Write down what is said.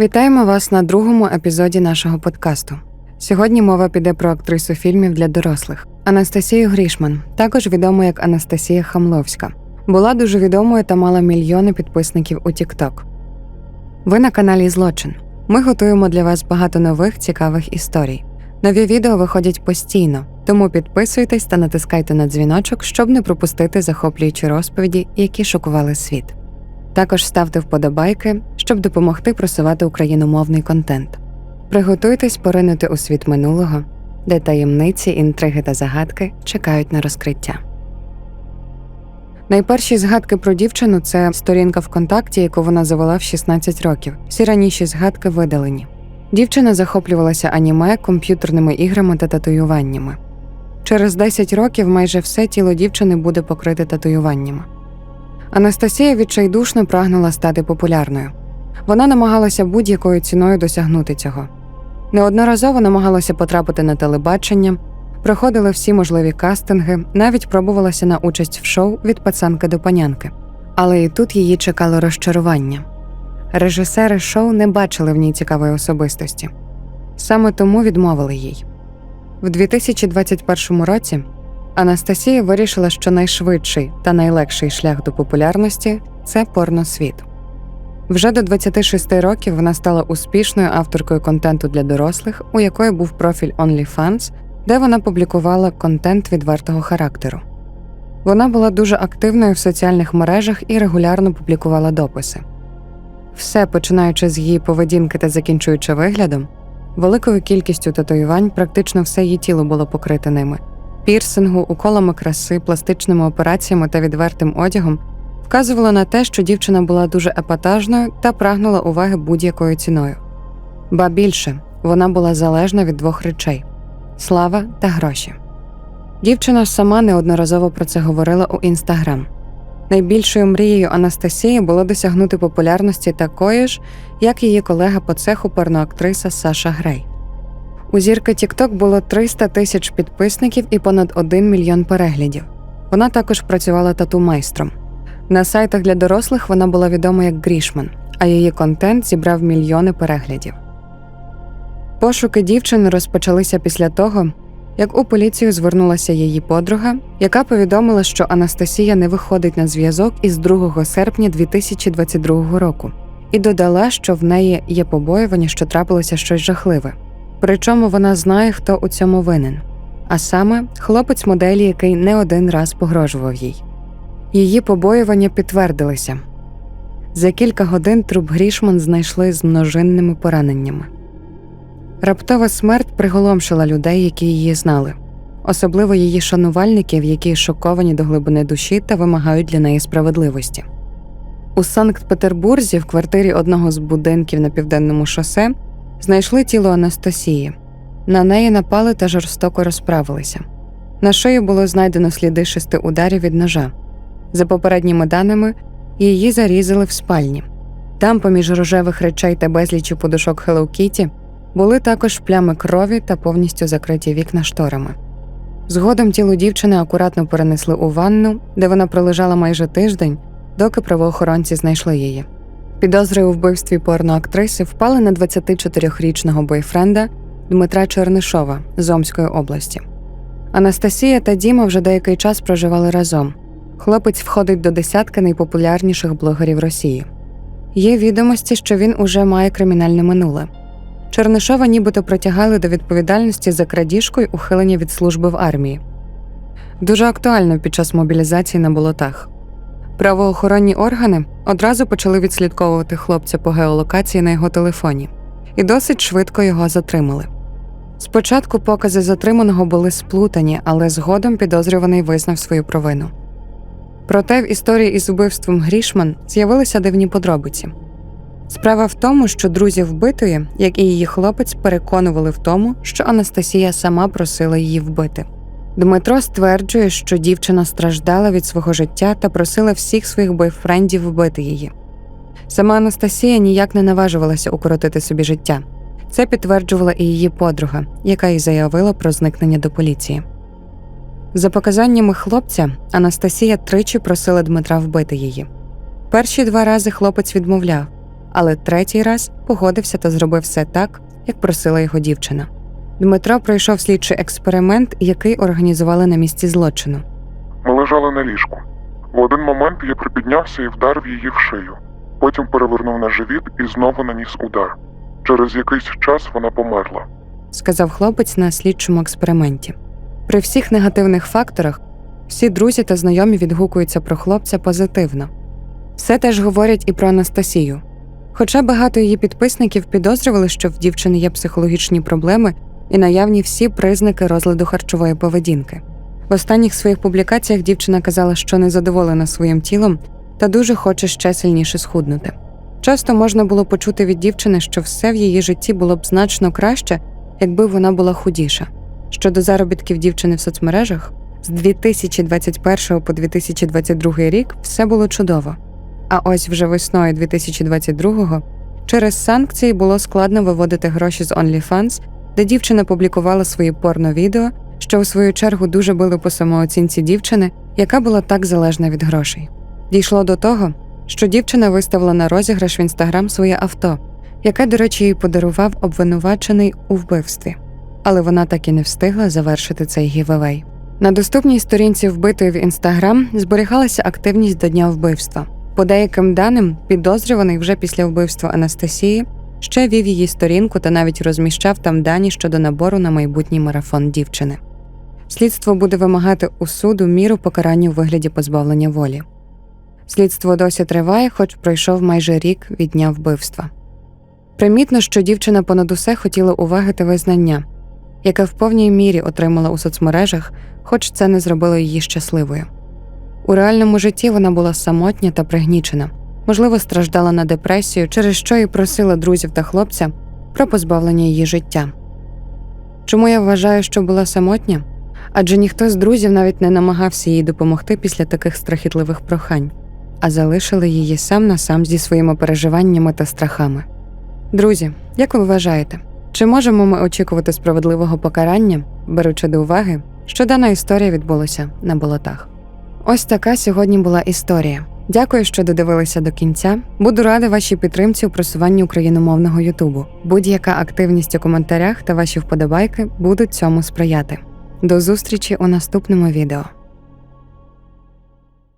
Вітаємо вас на другому епізоді нашого подкасту. Сьогодні мова піде про актрису фільмів для дорослих Анастасію Грішман, також відому як Анастасія Хамловська. Була дуже відомою та мала мільйони підписників у TikTok. Ви на каналі Злочин. Ми готуємо для вас багато нових цікавих історій. Нові відео виходять постійно, тому підписуйтесь та натискайте на дзвіночок, щоб не пропустити захоплюючі розповіді, які шокували світ. Також ставте вподобайки, щоб допомогти просувати україномовний контент. Приготуйтесь поринути у світ минулого, де таємниці, інтриги та загадки чекають на розкриття. Найперші згадки про дівчину це сторінка ВКонтакті, яку вона завела в 16 років. Всі раніші згадки видалені. Дівчина захоплювалася аніме, комп'ютерними іграми та татуюваннями. Через 10 років майже все тіло дівчини буде покрите татуюваннями. Анастасія відчайдушно прагнула стати популярною. Вона намагалася будь-якою ціною досягнути цього. Неодноразово намагалася потрапити на телебачення, проходила всі можливі кастинги, навіть пробувалася на участь в шоу від пацанки до панянки. Але і тут її чекало розчарування. Режисери шоу не бачили в ній цікавої особистості. Саме тому відмовили їй. В 2021 році Анастасія вирішила, що найшвидший та найлегший шлях до популярності це порносвіт. Вже до 26 років вона стала успішною авторкою контенту для дорослих, у якої був профіль OnlyFans, де вона публікувала контент відвертого характеру. Вона була дуже активною в соціальних мережах і регулярно публікувала дописи. Все, починаючи з її поведінки та закінчуючи виглядом, великою кількістю татуювань практично все її тіло було покрите ними пірсингу, уколами краси, пластичними операціями та відвертим одягом вказувало на те, що дівчина була дуже епатажною та прагнула уваги будь-якою ціною. Ба більше вона була залежна від двох речей слава та гроші. Дівчина сама неодноразово про це говорила у інстаграм. Найбільшою мрією Анастасії було досягнути популярності такої ж, як її колега по цеху порноактриса Саша Грей. У зірки TikTok було 300 тисяч підписників і понад 1 мільйон переглядів. Вона також працювала тату-майстром. На сайтах для дорослих вона була відома як Грішман, а її контент зібрав мільйони переглядів. Пошуки дівчини розпочалися після того, як у поліцію звернулася її подруга, яка повідомила, що Анастасія не виходить на зв'язок із 2 серпня 2022 року, і додала, що в неї є побоювання, що трапилося щось жахливе. Причому вона знає, хто у цьому винен, а саме хлопець моделі, який не один раз погрожував їй. Її побоювання підтвердилися. За кілька годин труп Грішман знайшли з множинними пораненнями. Раптова смерть приголомшила людей, які її знали, особливо її шанувальників, які шоковані до глибини душі та вимагають для неї справедливості. У Санкт-Петербурзі, в квартирі одного з будинків на південному шосе, знайшли тіло Анастасії. На неї напали та жорстоко розправилися. На шиї було знайдено сліди шести ударів від ножа. За попередніми даними, її зарізали в спальні. Там, поміж рожевих речей та безлічі подушок Hello Kitty, були також плями крові та повністю закриті вікна шторами. Згодом тіло дівчини акуратно перенесли у ванну, де вона пролежала майже тиждень, доки правоохоронці знайшли її. Підозри у вбивстві порноактриси впали на 24-річного бойфренда Дмитра Чернишова з Омської області. Анастасія та Діма вже деякий час проживали разом. Хлопець входить до десятки найпопулярніших блогерів Росії. Є відомості, що він уже має кримінальне минуле. Чернишова нібито притягали до відповідальності за крадіжку й ухилення від служби в армії. Дуже актуально під час мобілізації на болотах. Правоохоронні органи одразу почали відслідковувати хлопця по геолокації на його телефоні і досить швидко його затримали. Спочатку покази затриманого були сплутані, але згодом підозрюваний визнав свою провину. Проте в історії із вбивством Грішман з'явилися дивні подробиці. Справа в тому, що друзі вбитої, як і її хлопець, переконували в тому, що Анастасія сама просила її вбити. Дмитро стверджує, що дівчина страждала від свого життя та просила всіх своїх бойфрендів вбити її. Сама Анастасія ніяк не наважувалася укоротити собі життя. Це підтверджувала і її подруга, яка й заявила про зникнення до поліції. За показаннями хлопця, Анастасія тричі просила Дмитра вбити її. Перші два рази хлопець відмовляв, але третій раз погодився та зробив все так, як просила його дівчина. Дмитро пройшов слідчий експеримент, який організували на місці злочину. Ми лежали на ліжку. В один момент я припіднявся і вдарив її в шию. Потім перевернув на живіт і знову наніс удар. Через якийсь час вона померла. сказав хлопець на слідчому експерименті. При всіх негативних факторах всі друзі та знайомі відгукуються про хлопця позитивно. Все теж говорять і про Анастасію. Хоча багато її підписників підозрювали, що в дівчини є психологічні проблеми і наявні всі признаки розладу харчової поведінки. В останніх своїх публікаціях дівчина казала, що не задоволена своїм тілом та дуже хоче ще сильніше схуднути. Часто можна було почути від дівчини, що все в її житті було б значно краще, якби вона була худіша. Щодо заробітків дівчини в соцмережах, з 2021 по 2022 рік все було чудово. А ось вже весною 2022 через санкції було складно виводити гроші з OnlyFans, де дівчина публікувала свої порно-відео, що у свою чергу дуже били по самооцінці дівчини, яка була так залежна від грошей. Дійшло до того, що дівчина виставила на розіграш в інстаграм своє авто, яке, до речі, їй подарував обвинувачений у вбивстві. Але вона так і не встигла завершити цей гівевей. На доступній сторінці вбитої в інстаграм зберігалася активність до дня вбивства. По деяким даним, підозрюваний вже після вбивства Анастасії ще вів її сторінку та навіть розміщав там дані щодо набору на майбутній марафон дівчини. Слідство буде вимагати у суду міру покарання у вигляді позбавлення волі. Слідство досі триває, хоч пройшов майже рік від дня вбивства. Примітно, що дівчина понад усе хотіла уваги та визнання, яке в повній мірі отримала у соцмережах, хоч це не зробило її щасливою. У реальному житті вона була самотня та пригнічена, можливо, страждала на депресію, через що і просила друзів та хлопця про позбавлення її життя. Чому я вважаю, що була самотня? Адже ніхто з друзів навіть не намагався їй допомогти після таких страхітливих прохань, а залишили її сам на сам зі своїми переживаннями та страхами. Друзі, як ви вважаєте, чи можемо ми очікувати справедливого покарання, беручи до уваги, що дана історія відбулася на болотах? Ось така сьогодні була історія. Дякую, що додивилися до кінця. Буду рада вашій підтримці у просуванні україномовного Ютубу. Будь-яка активність у коментарях та ваші вподобайки будуть цьому сприяти. До зустрічі у наступному відео.